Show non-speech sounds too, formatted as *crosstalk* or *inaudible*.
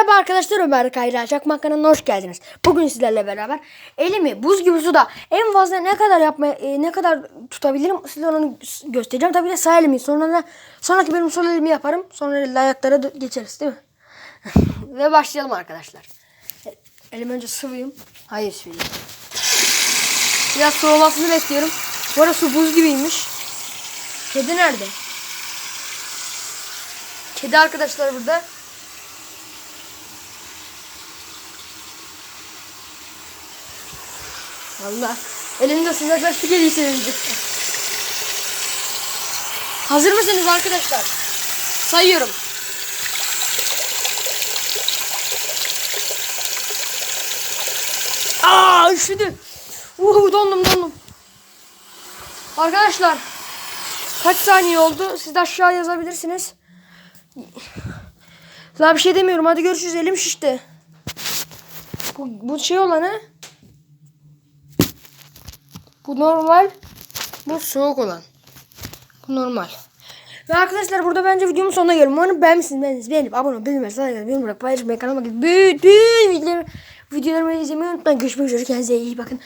Merhaba arkadaşlar Ömer Kayra Çakmak kanalına hoş geldiniz. Bugün sizlerle beraber elimi buz gibi suda en fazla ne kadar yapma e, ne kadar tutabilirim size onu göstereceğim. Tabii de sağ elimi sonra da sonraki benim sol elimi yaparım. Sonra ayaklara geçeriz değil mi? *laughs* Ve başlayalım arkadaşlar. Elimi önce sıvayım. Hayır sıvayım. Biraz soğumasını bekliyorum. Bu arada su buz gibiymiş. Kedi nerede? Kedi arkadaşlar burada. Valla elimde sıcaklaştı geliyseniz. Hazır mısınız arkadaşlar? Sayıyorum. Aa üşüdüm. Uh, dondum dondum. Arkadaşlar kaç saniye oldu? Siz de aşağı yazabilirsiniz. Daha bir şey demiyorum. Hadi görüşürüz. Elim şişti. Bu, bu şey olanı. Bu normal. Bu soğuk olan. Bu normal. Ve arkadaşlar burada bence videomun sonuna geliyorum. Umarım beğenmişsiniz. Beğeniniz. Beğenip abone olmayı, bildirim sana gelin. Benim bırak paylaşmayı kanalıma gidin. Bütün videolarımı, videolarımı izlemeyi unutmayın. Görüşmek üzere. Kendinize iyi bakın.